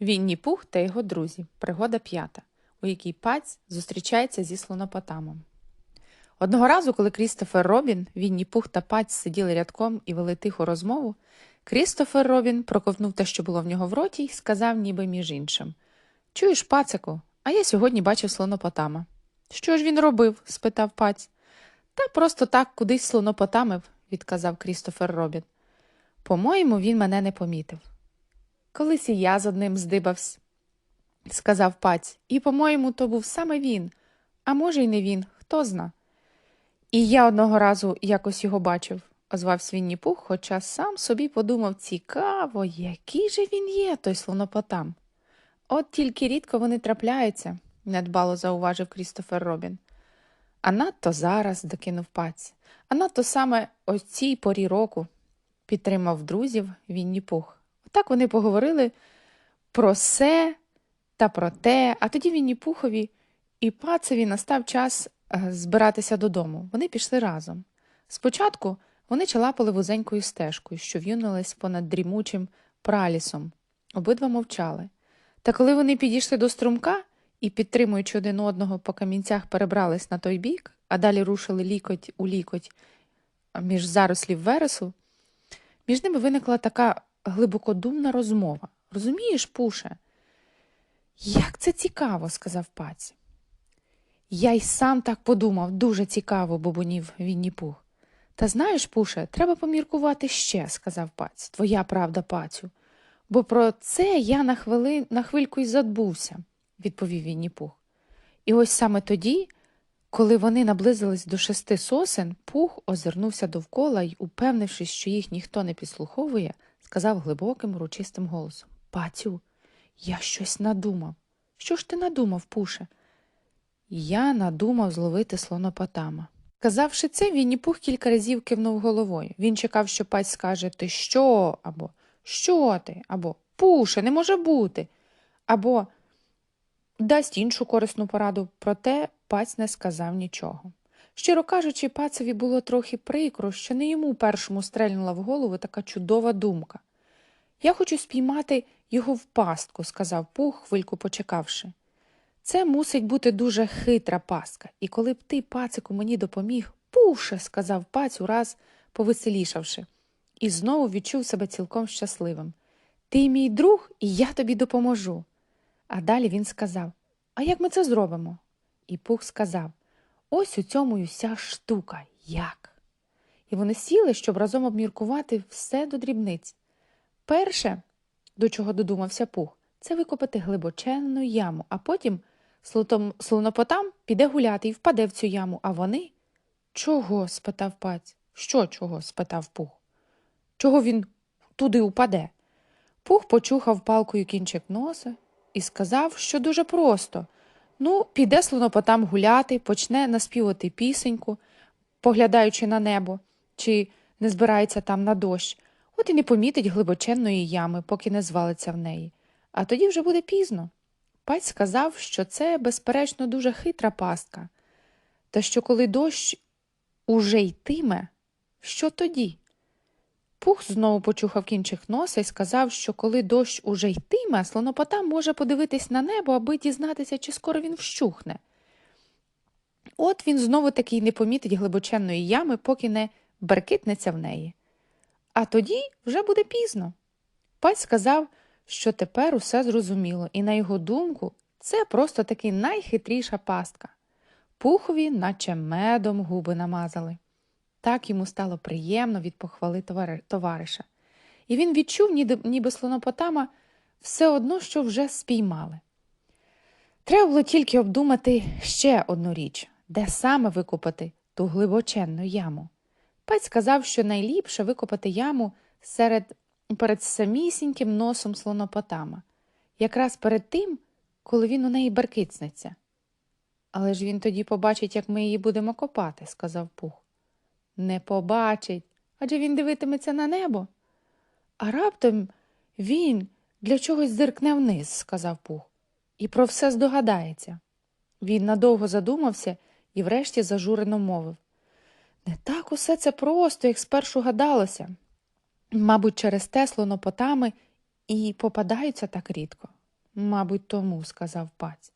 Вінні Пух та його друзі. Пригода п'ята, у якій паць зустрічається зі слонопотамом. Одного разу, коли Крістофер Робін, Вінні Пух та паць сиділи рядком і вели тиху розмову, Крістофер Робін проковтнув те, що було в нього в роті, і сказав, ніби між іншим Чуєш, пацику, а я сьогодні бачив слонопотама. Що ж він робив? спитав паць. Та просто так кудись слонопотамив, відказав Крістофер Робін. По-моєму, він мене не помітив. Колись і я з одним здибався, сказав паць, і, по-моєму, то був саме він, а може, й не він, хто зна. І я одного разу якось його бачив, озвався Вінні Пух, хоча сам собі подумав цікаво, який же він є, той слонопотам. От тільки рідко вони трапляються, недбало зауважив Крістофер Робін. А надто зараз, докинув паць, а надто саме о цій порі року, підтримав друзів Вінні Пух. Так вони поговорили про се та про те, а тоді Вінні Пухові і пацеві настав час е, збиратися додому. Вони пішли разом. Спочатку вони чалапали вузенькою стежкою, що в'юнилась понад дрімучим пралісом. Обидва мовчали. Та коли вони підійшли до струмка і, підтримуючи один одного по камінцях, перебрались на той бік, а далі рушили лікоть у лікоть між зарослів вересу, між ними виникла така глибокодумна розмова. Розумієш, Пуше? Як це цікаво, сказав паць. Я й сам так подумав, дуже цікаво, бубонів Вінні Пух. Та знаєш, Пуше, треба поміркувати ще, сказав паць. Твоя правда, пацю. Бо про це я на, хвили... на хвильку й задбувся, відповів Вінні Пух. І ось саме тоді, коли вони наблизились до шести сосен, Пух озирнувся довкола й, упевнившись, що їх ніхто не підслуховує, сказав глибоким, урочистим голосом Пацю, я щось надумав. Що ж ти надумав, Пуше? Я надумав зловити слонопотама. Казавши це, Вінні Пух кілька разів кивнув головою. Він чекав, що паць скаже Ти що? або Що ти? або Пуше, не може бути. або дасть іншу корисну пораду, проте паць не сказав нічого. Щиро кажучи, пацеві було трохи прикро, що не йому першому стрельнула в голову така чудова думка. Я хочу спіймати його в пастку, сказав Пух, хвильку почекавши. Це мусить бути дуже хитра пастка, і коли б ти, пацику, мені допоміг, пуше, сказав паць, ураз повеселішавши, і знову відчув себе цілком щасливим. Ти мій друг, і я тобі допоможу. А далі він сказав А як ми це зробимо? І Пух сказав Ось у цьому й уся штука. Як? І вони сіли, щоб разом обміркувати все до дрібниць. Перше, до чого додумався Пух, це викопати глибоченну яму, а потім слотом, слонопотам піде гуляти і впаде в цю яму, а вони. Чого? спитав паць. Що чого? спитав Пух. Чого він туди упаде? Пух почухав палкою кінчик носа і сказав, що дуже просто. Ну, піде слонопотам гуляти, почне наспівати пісеньку, поглядаючи на небо, чи не збирається там на дощ, от і не помітить глибоченної ями, поки не звалиться в неї. А тоді вже буде пізно. Паць сказав, що це, безперечно, дуже хитра пастка, та що коли дощ уже йтиме, що тоді? Пух знову почухав кінчик носа і сказав, що коли дощ уже йтиме, слонопотам може подивитись на небо, аби дізнатися, чи скоро він вщухне. От він знову таки не помітить глибоченної ями, поки не беркитнеться в неї. А тоді вже буде пізно. Паць сказав, що тепер усе зрозуміло, і, на його думку, це просто таки найхитріша пастка. Пухові, наче медом, губи намазали. Так йому стало приємно від похвали товариша. І він відчув, ніби слонопотама, все одно, що вже спіймали. Треба було тільки обдумати ще одну річ, де саме викопати ту глибоченну яму. Паць сказав, що найліпше викопати яму серед, перед самісіньким носом слонопотама, якраз перед тим, коли він у неї беркицнеться. Але ж він тоді побачить, як ми її будемо копати, сказав Пух. Не побачить, адже він дивитиметься на небо. А раптом він для чогось зиркне вниз, сказав Пух, і про все здогадається. Він надовго задумався і врешті зажурено мовив Не так усе це просто, як спершу гадалося. Мабуть, через те слонопотами і попадаються так рідко. Мабуть, тому, сказав паць.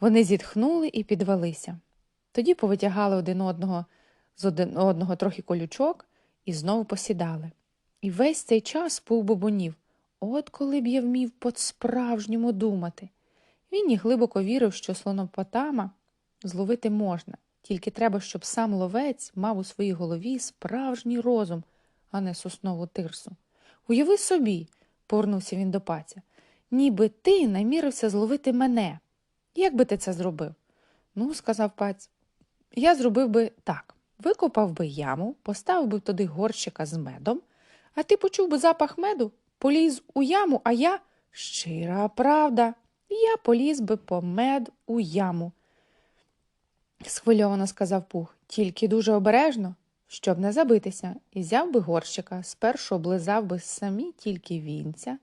Вони зітхнули і підвелися. Тоді повитягали один одного з один одного трохи колючок і знову посідали. І весь цей час пух бубонів. От коли б я вмів по-справжньому думати. Він і глибоко вірив, що слонопотама зловити можна, тільки треба, щоб сам ловець мав у своїй голові справжній розум, а не соснову тирсу. Уяви собі, повернувся він до паця, ніби ти намірився зловити мене. Як би ти це зробив? Ну, сказав паць, я зробив би так. Викопав би яму, поставив би туди горщика з медом, а ти почув би запах меду, поліз у яму, а я щира правда. Я поліз би по мед у яму. Схвильовано сказав пух, тільки дуже обережно, щоб не забитися, і взяв би горщика, спершу облизав би самі тільки вінця,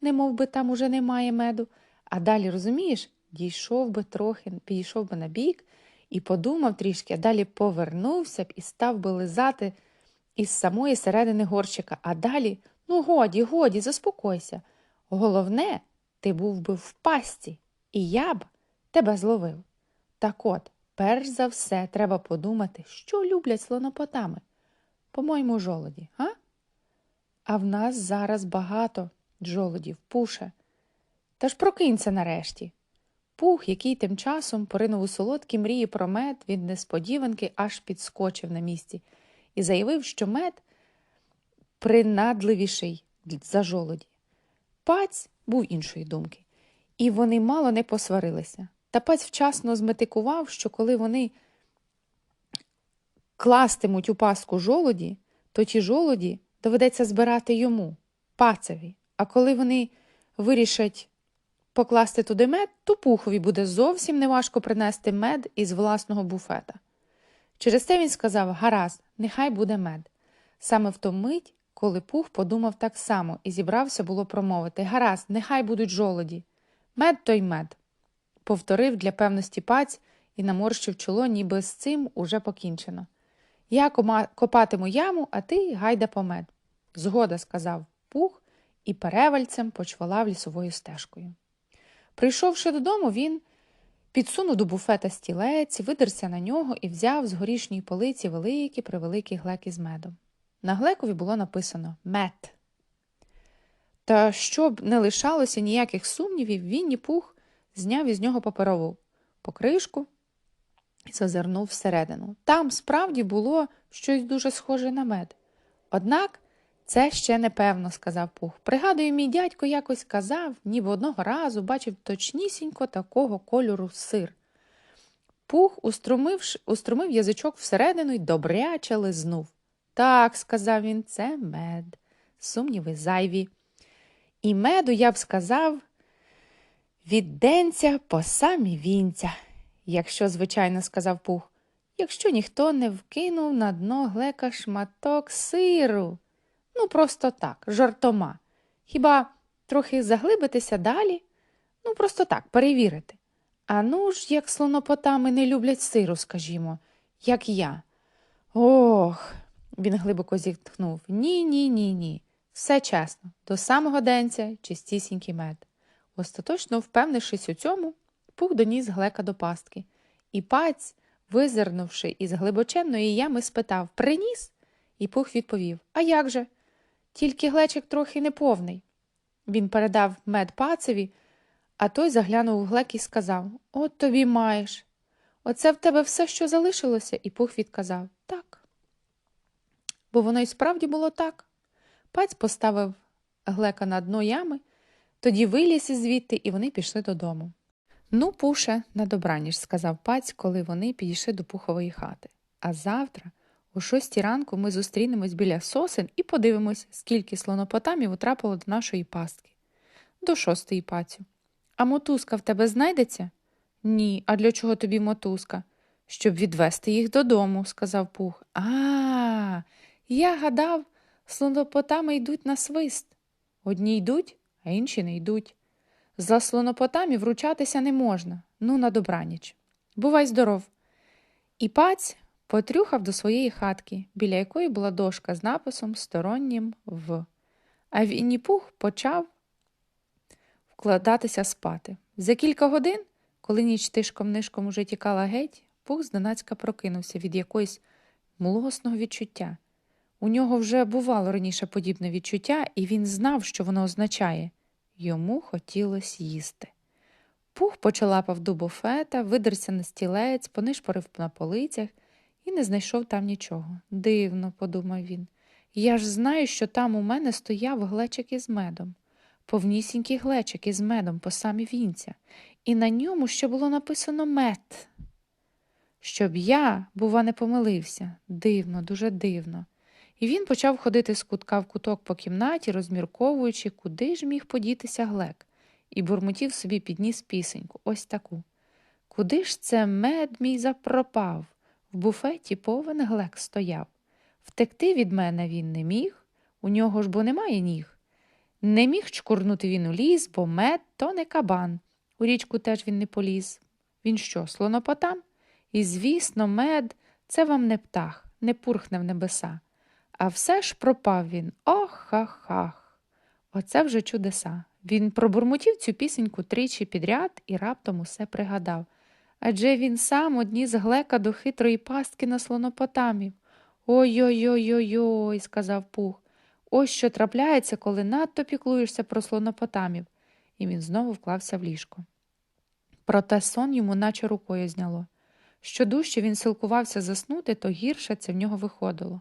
не мов би там уже немає меду, а далі, розумієш, дійшов би трохи, підійшов би на бік і подумав трішки, а далі повернувся б і став би лизати із самої середини горщика, а далі, ну годі, годі, заспокойся. Головне, ти був би в пасті, і я б тебе зловив. Так от, перш за все, треба подумати, що люблять слонопотами. По-моєму, жолоді, а? А в нас зараз багато жолодів, пуше. Та ж прокинься нарешті. Пух, який тим часом поринув у солодкі мрії про мед від несподіванки, аж підскочив на місці і заявив, що мед принадливіший за жолоді. Паць був іншої думки, і вони мало не посварилися. Та паць вчасно зметикував, що коли вони кластимуть у паску жолоді, то ті жолоді доведеться збирати йому, пацеві. А коли вони вирішать покласти туди мед, то пухові буде зовсім неважко принести мед із власного буфета. Через те він сказав гаразд, нехай буде мед. Саме в ту мить, коли пух подумав так само і зібрався було промовити Гаразд, нехай будуть жолоді. Мед той мед. Повторив для певності паць і наморщив чоло, ніби з цим уже покінчено. Я копатиму яму, а ти гайда по мед. Згода, сказав пух і перевальцем почвалав лісовою стежкою. Прийшовши додому, він підсунув до буфета стілець, видерся на нього і взяв з горішньої полиці великі превеликі глеки з медом. На глекові було написано мед. Та щоб не лишалося ніяких сумнівів, Вінні пух зняв із нього паперову покришку і зазирнув всередину. Там справді було щось дуже схоже на мед. Однак це ще не певно, сказав Пух. Пригадую, мій дядько якось казав, ніби одного разу бачив точнісінько такого кольору сир. Пух устромив язичок всередину й добряче лизнув. Так, сказав він, це мед. Сумніви зайві. І меду, я б сказав, від денця по самі вінця, якщо, звичайно, сказав Пух, якщо ніхто не вкинув на дно глека шматок сиру. Ну, просто так, жартома. Хіба трохи заглибитися далі? Ну, просто так, перевірити. А ну ж, як слонопотами не люблять сиру, скажімо, як я. Ох, він глибоко зітхнув. Ні, ні, ні, ні. Все чесно, до самого денця чистісінький мед. Остаточно впевнившись у цьому, пух доніс глека до пастки, і паць, визирнувши із глибоченної ями, спитав Приніс? І пух відповів А як же? Тільки глечик трохи неповний. Він передав мед пацеві, а той заглянув у глек і сказав От тобі маєш. Оце в тебе все, що залишилося, і пух відказав так. Бо воно й справді було так. Паць поставив глека на дно ями, тоді виліз із звідти, і вони пішли додому. Ну, пуше, на добраніж, сказав паць, коли вони підійшли до пухової хати. А завтра. О шостій ранку ми зустрінемось біля сосен і подивимось, скільки слонопотамів утрапило до нашої пастки. До шостої пацю. А мотузка в тебе знайдеться? Ні. А для чого тобі мотузка? Щоб відвести їх додому, сказав Пух. А, я гадав, слонопотами йдуть на свист. Одні йдуть, а інші не йдуть. За слонопотамів вручатися не можна. Ну, на добраніч. Бувай здоров. І паць потрюхав до своєї хатки, біля якої була дошка з написом Стороннім в. А Вінні-Пух почав вкладатися спати. За кілька годин, коли ніч тишком нишком уже тікала геть, пух зненацька прокинувся від якоїсь млосного відчуття. У нього вже бувало раніше подібне відчуття, і він знав, що воно означає йому хотілося їсти. Пух почалапав до буфета, видерся на стілець, понишпорив на полицях і не знайшов там нічого. Дивно, подумав він. Я ж знаю, що там у мене стояв глечик із медом, повнісінький глечик із медом по самі вінця, і на ньому ще було написано мед. Щоб я, бува, не помилився. Дивно, дуже дивно. І він почав ходити з кутка в куток по кімнаті, розмірковуючи, куди ж міг подітися глек, і бурмотів собі підніс пісеньку, ось таку. Куди ж це мед мій запропав? В буфеті повен глек стояв. Втекти від мене він не міг, у нього ж бо немає ніг. Не міг чкурнути він у ліс, бо мед то не кабан. У річку теж він не поліз. Він що, слонопотам? І, звісно, мед це вам не птах, не пурхне в небеса. А все ж пропав він. Ох-ха-хах. Оце вже чудеса. Він пробурмотів цю пісеньку тричі підряд і раптом усе пригадав. Адже він сам одні з глека до хитрої пастки на слонопотамів. Ой-ой-ой-ой-ой, сказав Пух. Ось що трапляється, коли надто піклуєшся про слонопотамів. І він знову вклався в ліжко. Проте сон йому наче рукою зняло. Що дужче він силкувався заснути, то гірше це в нього виходило.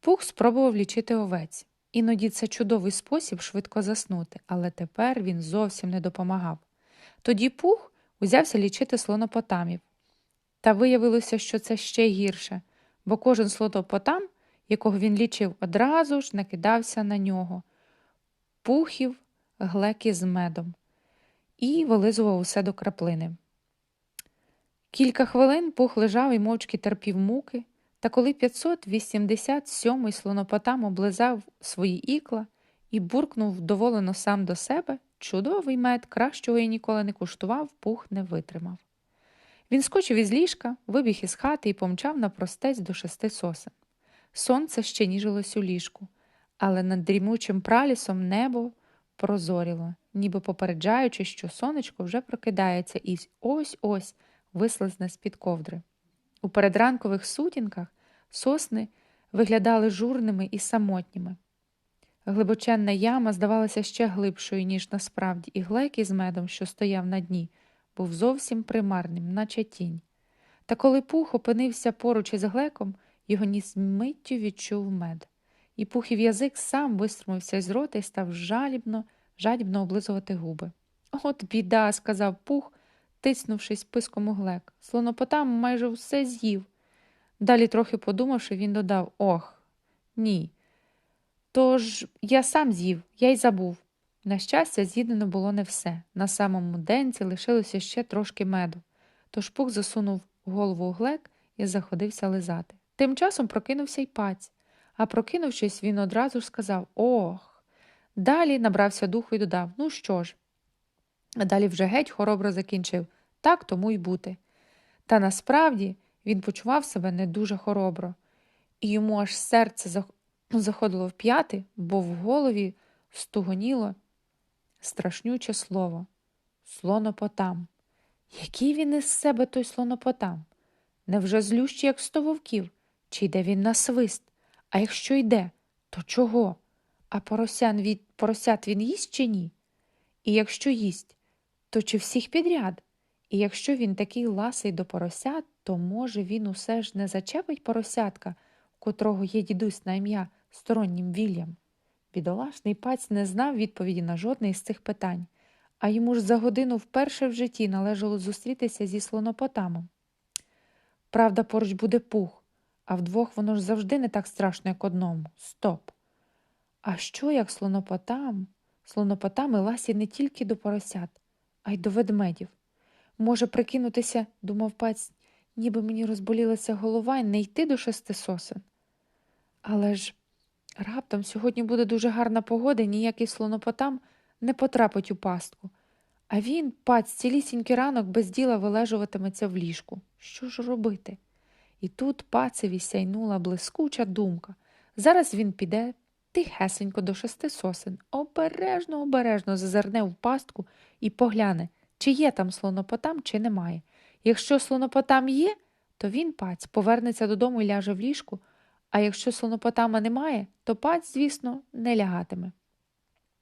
Пух спробував лічити овець. Іноді це чудовий спосіб швидко заснути, але тепер він зовсім не допомагав. Тоді пух узявся лічити слонопотамів. Та виявилося, що це ще гірше, бо кожен слонопотам, якого він лічив, одразу ж накидався на нього, пухів глеки з медом і вилизував усе до краплини. Кілька хвилин пух лежав і мовчки терпів муки, та коли 587-й слонопотам облизав свої ікла і буркнув вдоволено сам до себе, чудовий мед, кращого я ніколи не куштував, пух не витримав. Він скочив із ліжка, вибіг із хати і помчав на простець до шести сосен. Сонце ще ніжилось у ліжку, але над дрімучим пралісом небо прозоріло, ніби попереджаючи, що сонечко вже прокидається і ось ось вислизне з-під ковдри. У передранкових сутінках сосни виглядали журними і самотніми. Глибоченна яма здавалася ще глибшою, ніж насправді, і глек із медом, що стояв на дні, був зовсім примарним, наче тінь. Та коли пух опинився поруч із глеком, його ніс миттю відчув мед, і пухів язик сам виструмився з рота і став жалібно, жадібно облизувати губи. От біда, сказав пух, тиснувшись писком у глек. Слонопотам майже все з'їв. Далі, трохи подумавши, він додав Ох, ні. Тож я сам з'їв, я й забув. На щастя, з'їдено було не все. На самому денці лишилося ще трошки меду. Тож пух засунув голову у глек і заходився лизати. Тим часом прокинувся й паць, а прокинувшись, він одразу ж сказав Ох. Далі набрався духу і додав Ну що ж? А далі вже геть хоробро закінчив так тому й бути. Та насправді він почував себе не дуже хоробро, і йому аж серце заходило в п'яти, бо в голові стугоніло страшнюче слово слонопотам. Який він із себе той слонопотам? Невже злющий, як сто вовків? Чи йде він на свист? А якщо йде, то чого? А поросян від поросят він їсть чи ні? І якщо їсть, то чи всіх підряд? І якщо він такий ласий до поросят, то, може, він усе ж не зачепить поросятка, котрого є дідусь на ім'я стороннім віллям. Бідолашний паць не знав відповіді на жодне із цих питань, а йому ж за годину вперше в житті належало зустрітися зі слонопотамом. Правда, поруч буде пух, а вдвох воно ж завжди не так страшно, як одному. Стоп. А що, як слонопотам? Слонопотами ласі не тільки до поросят, а й до ведмедів. Може прикинутися, думав паць, ніби мені розболілася голова і не йти до шести сосен. Але ж раптом сьогодні буде дуже гарна погода, ніякий слонопотам не потрапить у пастку. А він, паць, цілісінький ранок без діла вилежуватиметься в ліжку. Що ж робити? І тут пацеві сяйнула блискуча думка. Зараз він піде, тихесенько до шести сосен, обережно, обережно зазирне в пастку і погляне, чи є там слонопотам, чи немає. Якщо слонопотам є, то він, паць, повернеться додому і ляже в ліжку, а якщо слонопотама немає, то паць, звісно, не лягатиме.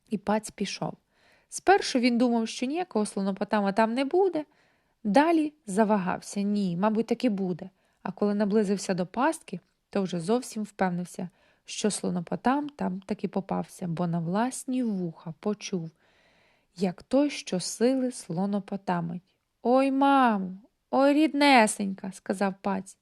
І паць пішов. Спершу він думав, що ніякого слонопотама там не буде, далі завагався ні, мабуть, таки буде. А коли наблизився до пастки, то вже зовсім впевнився, що слонопотам там таки попався, бо на власні вуха почув, як той, що сили слонопотамить. Ой, мамо, ой, ріднесенька, сказав паць.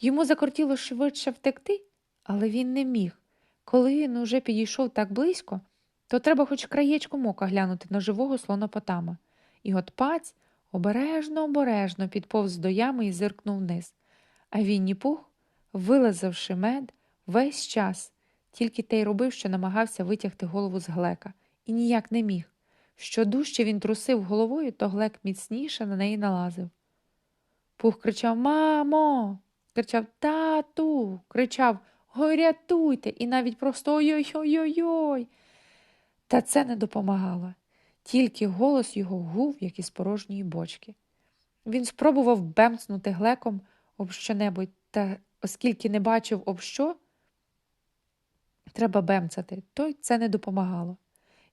Йому закортіло швидше втекти, але він не міг. Коли він уже підійшов так близько, то треба хоч краєчком ока глянути на живого слонопотама. І от паць обережно, обережно підповз до ями і зиркнув вниз. А Вінні Пух, вилазавши мед, весь час тільки те й робив, що намагався витягти голову з глека, і ніяк не міг. Що дужче він трусив головою, то глек міцніше на неї налазив. Пух кричав Мамо, кричав Тату, кричав Ой, рятуйте, і навіть просто ой-ой-ой-ой-ой. Та це не допомагало. Тільки голос його гув, як із порожньої бочки. Він спробував бемцнути глеком об щонебудь, та оскільки не бачив об що, треба бемцати, то й це не допомагало.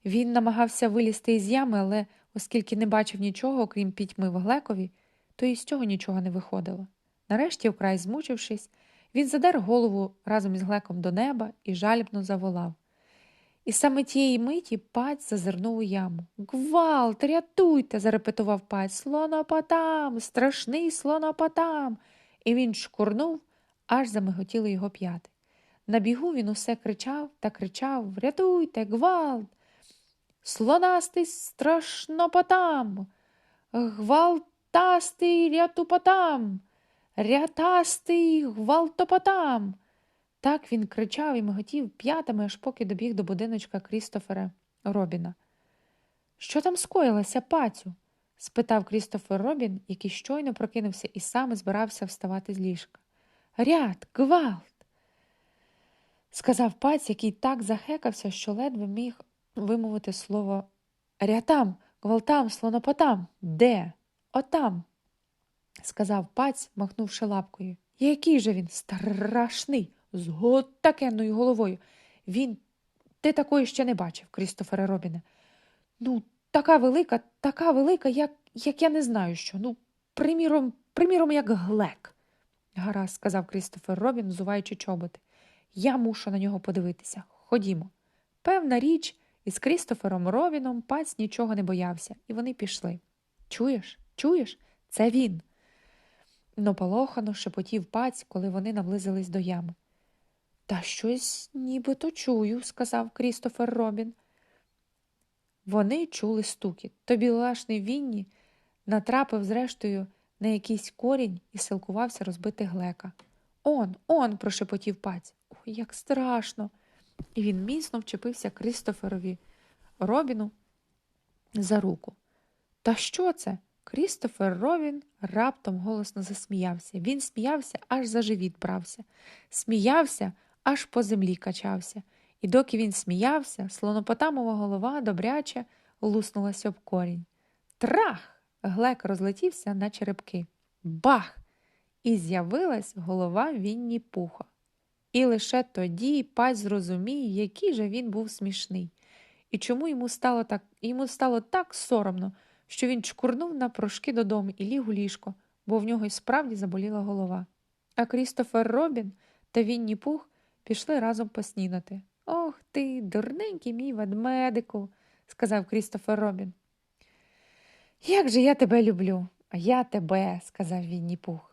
Він намагався вилізти із ями, але оскільки не бачив нічого, окрім пітьми в глекові, то і з цього нічого не виходило. Нарешті, вкрай змучившись, він задер голову разом із глеком до неба і жалібно заволав. І саме тієї миті паць зазирнув у яму. Гвалт, рятуйте, зарепетував паць. Слонопотам, страшний слонопотам. І він шкурнув, аж замиготіли його п'яти. На бігу він усе кричав та кричав Рятуйте, гвалт. Слонастий страшнопотам, гвалтастий рятупотам, рятастий гвалтопотам. Так він кричав і миготів п'ятами, аж поки добіг до будиночка Крістофера Робіна. Що там скоїлося, пацю? спитав Крістофер Робін, який щойно прокинувся і сам збирався вставати з ліжка. Ряд, гвалт, сказав паць, який так захекався, що ледве міг вимовити слово рятам, гвалтам, слонопотам. Де? Отам, сказав паць, махнувши лапкою. Який же він страшний, з готакенною головою. Він ти такої ще не бачив, Крістофере Робіне. Ну, така велика, така велика, як як я не знаю що. Ну, приміром, приміром, як глек, гаразд, сказав Крістофер Робін, взуваючи чоботи. Я мушу на нього подивитися. Ходімо. Певна річ, із Крістофером Робіном паць нічого не боявся, і вони пішли. Чуєш, чуєш? Це він. Наполохано шепотів паць, коли вони наблизились до ями. Та щось нібито чую, сказав Крістофер Робін. Вони чули стукіт. То білашний Вінні натрапив, зрештою, на якийсь корінь і силкувався розбити глека. Он, он, прошепотів паць. Ой, як страшно. І він міцно вчепився Крістоферові Робіну за руку. Та що це? Крістофер Робін раптом голосно засміявся. Він сміявся, аж за живіт брався. Сміявся, аж по землі качався. І доки він сміявся, слонопотамова голова добряче луснулася об корінь. Трах! Глек розлетівся на черепки. Бах! І з'явилась голова Вінні Пуха. І лише тоді паць зрозуміє, який же він був смішний, і чому йому стало так йому стало так соромно, що він чкурнув на прошки додому і ліг у ліжко, бо в нього й справді заболіла голова. А Крістофер Робін та Вінні Пух пішли разом поснідати. Ох ти, дурненький мій ведмедику, сказав Крістофер Робін. Як же я тебе люблю, а я тебе, сказав Вінні Пух.